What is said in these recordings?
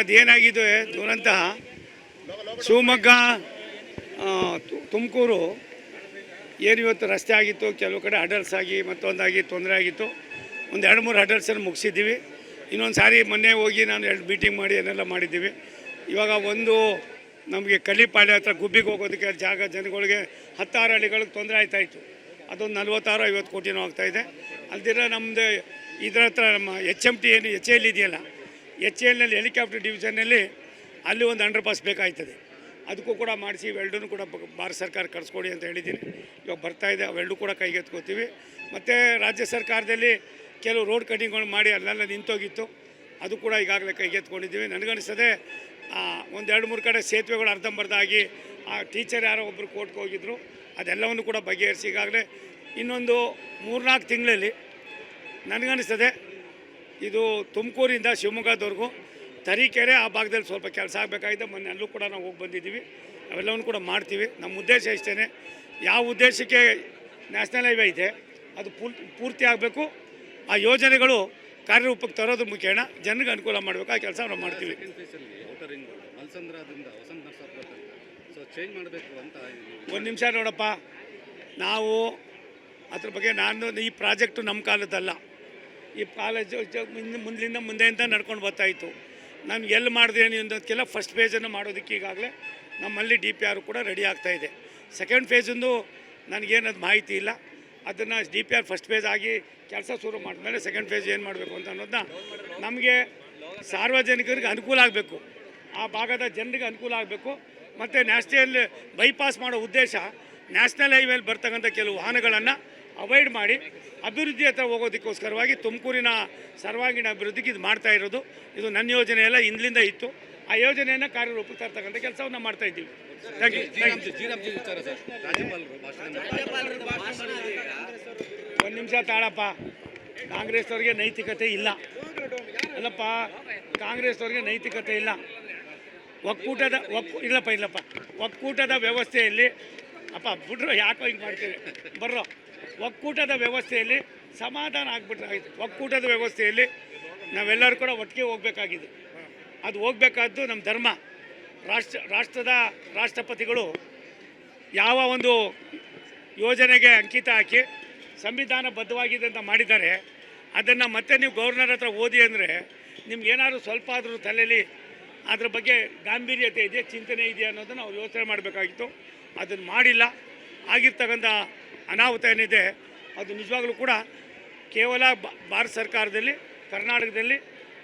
ಅದೇನಾಗಿದೆ ದುರಂತ? ಶಿವಮೊಗ್ಗ ತುಮಕೂರು ಏನು ಇವತ್ತು ರಸ್ತೆ ಆಗಿತ್ತು, ಕೆಲವು ಕಡೆ ಹಡಲ್ಸ್ ಆಗಿ ಮತ್ತೊಂದಾಗಿ ತೊಂದರೆ ಆಗಿತ್ತು. ಒಂದು ಎರಡು ಮೂರು ಹಡಲ್ಸನ್ನು ಮುಗಿಸಿದ್ದೀವಿ. ಇನ್ನೊಂದು ಸಾರಿ ಮೊನ್ನೆ ಹೋಗಿ ನಾನು ಎರಡು ಮೀಟಿಂಗ್ ಮಾಡಿ ಏನೆಲ್ಲ ಮಾಡಿದ್ದೀವಿ. ಇವಾಗ ಒಂದು ನಮಗೆ ಕಲಿಪಾಳ್ಯ ಹತ್ರ ಗುಬ್ಬಿಗೆ ಹೋಗೋದಕ್ಕೆ ಜಾಗ ಜನಗಳಿಗೆ ಹತ್ತಾರು ಹಳ್ಳಿಗಳಿಗೆ ತೊಂದರೆ ಆಯ್ತಾಯಿತ್ತು ಅದೊಂದು ನಲ್ವತ್ತಾರು ಐವತ್ತು ಕೋಟಿನೂ ಆಗ್ತಾಯಿದೆ ಅಲ್ದಿರ ನಮ್ಮದು ಇದ್ರ ಹತ್ರ ನಮ್ಮ ಎಚ್ ಎಂ ಟಿ ಏನು ಎಚ್ ಎಲ್ ಇದೆಯಲ್ಲ ಎಚ್ ಎಲ್ನಲ್ಲಿ ಹೆಲಿಕಾಪ್ಟರ್ ಡಿವಿಷನ್ನಲ್ಲಿ ಅಲ್ಲಿ ಒಂದು ಅಂಡರ್ ಪಾಸ್ ಬೇಕಾಗ್ತದೆ ಅದಕ್ಕೂ ಕೂಡ ಮಾಡಿಸಿ ಇವೆರಡೂ ಕೂಡ ಭಾರತ ಸರ್ಕಾರ ಕಳಿಸ್ಕೊಡಿ ಅಂತ ಹೇಳಿದ್ದೀನಿ. ಇವಾಗ ಬರ್ತಾ ಇದೆ, ಅವೆರಡೂ ಕೂಡ ಕೈಗೆತ್ಕೋತೀವಿ. ಮತ್ತು ರಾಜ್ಯ ಸರ್ಕಾರದಲ್ಲಿ ಕೆಲವು ರೋಡ್ ಕಟಿಂಗ್ಗಳು ಮಾಡಿ ಅಲ್ಲೆಲ್ಲ ನಿಂತೋಗಿತ್ತು. ಅದು ಕೂಡ ಈಗಾಗಲೇ ಕೈಗೆತ್ಕೊಂಡಿದ್ದೀವಿ. ನನಗನ್ನಿಸ್ತದೆ ಒಂದು ಎರಡು ಮೂರು ಕಡೆ ಸೇತುವೆಗಳು ಅರ್ಧಂಬರ್ಧ ಆಗಿ ಆ, ಟೀಚರ್ ಯಾರೋ ಒಬ್ಬರು ಕೋರ್ಟ್ಗೆ ಹೋಗಿದ್ರು. ಅದೆಲ್ಲವನ್ನು ಕೂಡ ಬಗೆಹರಿಸಿ ಈಗಾಗಲೇ ಇನ್ನೊಂದು ಮೂರ್ನಾಲ್ಕು ತಿಂಗಳಲ್ಲಿ ನನಗನ್ನಿಸ್ತದೆ ಇದು ತುಮಕೂರಿಂದ ಶಿವಮೊಗ್ಗದವರೆಗೂ ತರೀಕೆರೆ ಆ ಭಾಗದಲ್ಲಿ ಸ್ವಲ್ಪ ಕೆಲಸ ಆಗಬೇಕಾಗಿದೆ. ಮೊನ್ನೆ ಅಲ್ಲೂ ಕೂಡ ನಾವು ಹೋಗಿ ಬಂದಿದ್ದೀವಿ. ಅವೆಲ್ಲವನ್ನು ಕೂಡ ಮಾಡ್ತೀವಿ. ನಮ್ಮ ಉದ್ದೇಶ ಇಷ್ಟೇ ಯಾವ ಉದ್ದೇಶಕ್ಕೆ ನ್ಯಾಷನಲ್ ಹೈವೇ ಇದೆ ಅದು ಪೂರ್ ಪೂರ್ತಿ ಆಗಬೇಕು. ಆ ಯೋಜನೆಗಳು ಕಾರ್ಯರೂಪಕ್ಕೆ ತರೋದು ಮುಖೇನ ಜನರಿಗೆ ಅನುಕೂಲ ಮಾಡಬೇಕು. ಆ ಕೆಲಸ ನಾವು ಮಾಡ್ತೀವಿ. ಒಂದು ನಿಮಿಷ ನೋಡಪ್ಪ. ನಾವು ಅದ್ರ ಬಗ್ಗೆ ನಾನು ಈ ಪ್ರಾಜೆಕ್ಟು ನಮ್ಮ ಕಾಲದ್ದಲ್ಲ. ಈ ಕಾಲೇಜು ಮುಂದೆ ಮುಂದಿನಿಂದ ಮುಂದೆಯಿಂದ ನಡ್ಕೊಂಡು ಬರ್ತಾಯಿತ್ತು ನಾನು ಎಲ್ಲಿ ಮಾಡಿದೆ ಅನ್ನೋದಕ್ಕೆಲ್ಲ ಫಸ್ಟ್ ಫೇಜನ್ನು ಮಾಡೋದಕ್ಕೆ ಈಗಾಗಲೇ ನಮ್ಮಲ್ಲಿ ಡಿ ಪಿ ಆರ್ ಕೂಡ ರೆಡಿ ಆಗ್ತಾ ಇದೆ. ಸೆಕೆಂಡ್ ಫೇಜಿಂದು ನನಗೇನದು ಮಾಹಿತಿ ಇಲ್ಲ. ಅದನ್ನು D P R first phase ಆಗಿ ಕೆಲಸ ಶುರು ಮಾಡಿದ್ಮೇಲೆ ಸೆಕೆಂಡ್ ಫೇಜ್ ಏನು ಮಾಡಬೇಕು ಅಂತ ಅನ್ನೋದನ್ನ ನಮಗೆ ಸಾರ್ವಜನಿಕರಿಗೆ ಅನುಕೂಲ ಆಗಬೇಕು. ಆ ಭಾಗದ ಜನರಿಗೆ ಅನುಕೂಲ ಆಗಬೇಕು. ಮತ್ತು ನ್ಯಾಷನಲ್ ಬೈಪಾಸ್ ಮಾಡೋ ಉದ್ದೇಶ ನ್ಯಾಷನಲ್ ಹೈವೇಲಿ ಬರ್ತಕ್ಕಂಥ ಕೆಲವು ವಾಹನಗಳನ್ನು ಅವಾಯ್ಡ್ ಮಾಡಿ ಅಭಿವೃದ್ಧಿ ಹತ್ರ ಹೋಗೋದಕ್ಕೋಸ್ಕರವಾಗಿ ತುಮಕೂರಿನ ಸರ್ವಾಂಗೀಣ ಅಭಿವೃದ್ಧಿಗೆ ಇದು ಮಾಡ್ತಾ ಇರೋದು. ಇದು ನನ್ನ ಯೋಜನೆ ಎಲ್ಲ ಹಿಂದ್ಲಿಂದ ಇತ್ತು. ಆ ಯೋಜನೆಯನ್ನು ಕಾರ್ಯರೂಪಕ್ಕೆ ತರ್ತಕ್ಕಂಥ ಕೆಲಸವನ್ನು ಮಾಡ್ತಾ ಇದ್ದೀವಿ. ಥ್ಯಾಂಕ್ ಯು ಥ್ಯಾಂಕ್ ಯು ಜಿರಾಮ್ಜಿ ವಿಚಾರ ಸರ್. ರಾಜ್ಯಪಾಲರು ಭಾಷಣ ಒಂದು ನಿಮಿಷ ತಾಳಪ್ಪ. ಕಾಂಗ್ರೆಸ್ನವ್ರಿಗೆ ನೈತಿಕತೆ ಇಲ್ಲ. ಅಲ್ಲಪ್ಪ ಕಾಂಗ್ರೆಸ್ನವ್ರಿಗೆ ನೈತಿಕತೆ ಇಲ್ಲ. ಒಕ್ಕೂಟದ ಒಕ್ಕೂ ಇಲ್ಲಪ್ಪ ಇಲ್ಲಪ್ಪ. ಒಕ್ಕೂಟದ ವ್ಯವಸ್ಥೆಯಲ್ಲಿ ಅಪ್ಪ ಬಿಡ್ರು ಯಾಕೋ ಹಿಂಗೆ ಮಾಡ್ತೀವಿ ಬರ್ರೋ. ಒಕ್ಕೂಟದ ವ್ಯವಸ್ಥೆಯಲ್ಲಿ ಸಮಾಧಾನ ಆಗ್ಬಿಟ್ರೆ ಆಯಿತು ಒಕ್ಕೂಟದ ವ್ಯವಸ್ಥೆಯಲ್ಲಿ ನಾವೆಲ್ಲರೂ ಕೂಡ ಒಟ್ಟಿಗೆ ಹೋಗ್ಬೇಕಾಗಿದೆ. ಅದು ಹೋಗ್ಬೇಕಾದ್ದು ನಮ್ಮ ಧರ್ಮ. ರಾಷ್ಟ್ರ, ರಾಷ್ಟ್ರದ ರಾಷ್ಟ್ರಪತಿಗಳು ಯಾವ ಒಂದು ಯೋಜನೆಗೆ ಅಂಕಿತ ಹಾಕಿ ಸಂವಿಧಾನಬದ್ಧವಾಗಿದೆ ಅಂತ ಮಾಡಿದ್ದಾರೆ. ಅದನ್ನು ಮತ್ತೆ ನೀವು ಗವರ್ನರ್ ಹತ್ರ ಓದಿ ಅಂದರೆ ನಿಮ್ಗೆ ಏನಾದರೂ ಸ್ವಲ್ಪ ಆದರೂ ತಲೆಯಲ್ಲಿ ಅದ್ರ ಬಗ್ಗೆ ಗಾಂಭೀರ್ಯತೆ ಇದೆ ಚಿಂತನೆ ಇದೆಯಾ ಅನ್ನೋದನ್ನು ಅವ್ರು ಯೋಚನೆ ಮಾಡಬೇಕಾಗಿತ್ತು. ಅದನ್ನು ಮಾಡಿಲ್ಲ. ಆಗಿರ್ತಕ್ಕಂಥ ಅನಾಹುತ ಏನಿದೆ ಅದು ನಿಜವಾಗ್ಲೂ ಕೂಡ ಕೇವಲ ಬ- ಭಾರತ ಸರ್ಕಾರದಲ್ಲಿ ಕರ್ನಾಟಕದಲ್ಲಿ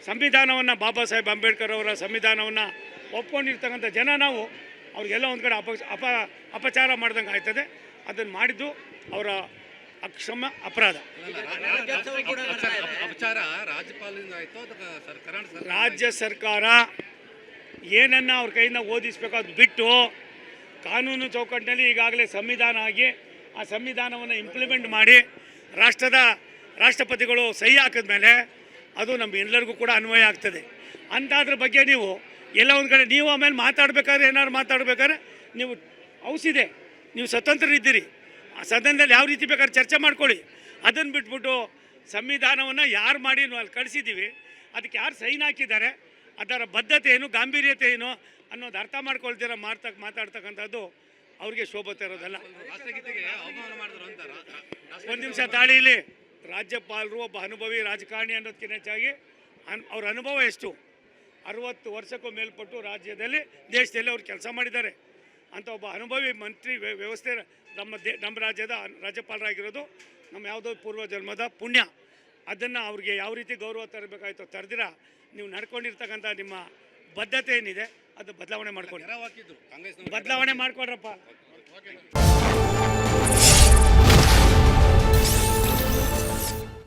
ಸಂವಿಧಾನವನ್ನು ಬಾಬಾ ಸಾಹೇಬ್ ಅಂಬೇಡ್ಕರ್ ಅವರ ಸಂವಿಧಾನವನ್ನು ಒಪ್ಕೊಂಡಿರ್ತಕ್ಕಂಥ ಜನ ನಾವು ಅವ್ರಿಗೆಲ್ಲ ಒಂದು ಕಡೆ ಅಪ ಅಪ ಅಪಚಾರ ಮಾಡ್ದಂಗೆ ಆಯ್ತದೆ. ಅದನ್ನು ಮಾಡಿದ್ದು ಅವರ ಅಕ್ಷಮ ಅಪರಾಧ. ರಾಜ್ಯ ಸರ್ಕಾರ ಏನನ್ನು ಅವ್ರ ಕೈಯಿಂದ ಓದಿಸ್ಬೇಕು ಅದು ಬಿಟ್ಟು ಕಾನೂನು ಚೌಕಟ್ಟಿನಲ್ಲಿ ಈಗಾಗಲೇ ಸಂವಿಧಾನ ಆಗಿ ಆ ಸಂವಿಧಾನವನ್ನು ಇಂಪ್ಲಿಮೆಂಟ್ ಮಾಡಿ ರಾಷ್ಟ್ರದ ರಾಷ್ಟ್ರಪತಿಗಳು ಸಹಿ ಹಾಕಿದ ಮೇಲೆ ಅದು ನಮ್ಮ ಎಲ್ಲರಿಗೂ ಕೂಡ ಅನ್ವಯ ಆಗ್ತದೆ. ಅಂಥದ್ರ ಬಗ್ಗೆ ನೀವು ಎಲ್ಲ ಒಂದು ಕಡೆ ನೀವು ಆಮೇಲೆ ಮಾತಾಡಬೇಕಾದ್ರೆ ಏನಾದ್ರು ಮಾತಾಡಬೇಕಾದ್ರೆ ನೀವು ಔಸಿದೆ ನೀವು ಸ್ವತಂತ್ರರಿದ್ದೀರಿ. ಆ ಸದನದಲ್ಲಿ ಯಾವ ರೀತಿ ಬೇಕಾದ್ರೆ ಚರ್ಚೆ ಮಾಡ್ಕೊಳ್ಳಿ. ಅದನ್ನು ಬಿಟ್ಬಿಟ್ಟು ಸಂವಿಧಾನವನ್ನು ಯಾರು ಮಾಡಿ ನಾವು ಅಲ್ಲಿ ಕಳಿಸಿದ್ದೀವಿ ಅದಕ್ಕೆ ಯಾರು ಸೈನ್ ಹಾಕಿದ್ದಾರೆ, ಅದರ ಬದ್ಧತೆ ಏನು, ಗಾಂಭೀರ್ಯತೆ ಏನು ಅನ್ನೋದು ಅರ್ಥ ಮಾಡ್ಕೊಳ್ತೀರ ಮಾಡ್ತಕ್ಕ ಮಾತಾಡ್ತಕ್ಕಂಥದ್ದು ಅವ್ರಿಗೆ ಶೋಭೆ ತರೋದಲ್ಲ. ಒಂದು ನಿಮಿಷ ತಾಳಿಲಿ ರಾಜ್ಯಪಾಲರು ಒಬ್ಬ ಅನುಭವಿ ರಾಜಕಾರಣಿ ಅನ್ನೋದಕ್ಕಿಂತ ಹೆಚ್ಚಾಗಿ ಅನ್ ಅವ್ರ ಅನುಭವ ಎಷ್ಟು? ಅರವತ್ತು ವರ್ಷಕ್ಕೂ ಮೇಲ್ಪಟ್ಟು ರಾಜ್ಯದಲ್ಲಿ ದೇಶದಲ್ಲಿ ಅವ್ರು ಕೆಲಸ ಮಾಡಿದ್ದಾರೆ. ಅಂತ ಒಬ್ಬ ಅನುಭವಿ ಮಂತ್ರಿ ವ್ಯ- ವ್ಯವಸ್ಥೆ ನಮ್ಮ ದೇ ನಮ್ಮ ರಾಜ್ಯದ ರಾಜ್ಯಪಾಲರಾಗಿರೋದು ನಮ್ಮ ಯಾವುದೋ ಪೂರ್ವ ಜನ್ಮದ ಪುಣ್ಯ. ಅದನ್ನು ಅವ್ರಿಗೆ ಯಾವ ರೀತಿ ಗೌರವ ತರಬೇಕಾಯ್ತೋ ತರದಿರ ನೀವು ನಡ್ಕೊಂಡಿರ್ತಕ್ಕಂಥ ನಿಮ್ಮ ಬದ್ಧತೆ ಏನಿದೆ? ಅದು ಬದಲಾವಣೆ ಮಾಡ್ಕೊಳ್ಳಿ ಬದಲಾವಣೆ ಮಾಡ್ಕೊಡ್ರಪ್ಪ.